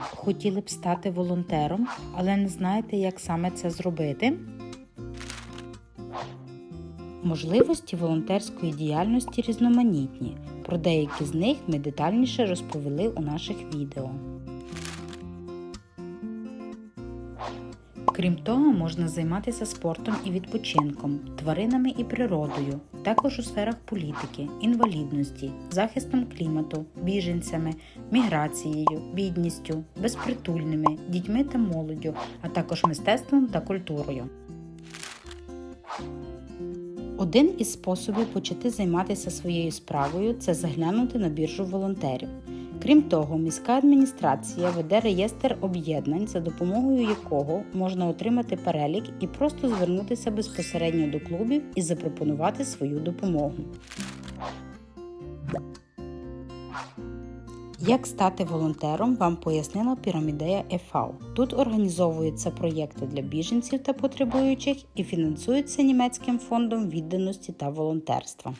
Хотіли б стати волонтером, але не знаєте, як саме це зробити? Можливості волонтерської діяльності різноманітні. Про деякі з них ми детальніше розповіли у наших відео. Крім того, можна займатися спортом і відпочинком, тваринами і природою, також у сферах політики, інвалідності, захистом клімату, біженцями, міграцією, бідністю, безпритульними, дітьми та молоддю, а також мистецтвом та культурою. Один із способів почати займатися своєю справою це заглянути на біржу волонтерів. Крім того, міська адміністрація веде реєстр об'єднань, за допомогою якого можна отримати перелік і просто звернутися безпосередньо до клубів і запропонувати свою допомогу. Як стати волонтером, вам пояснила пірамідея ЕФАУ. Тут організовуються проєкти для біженців та потребуючих і фінансуються німецьким фондом відданості та волонтерства.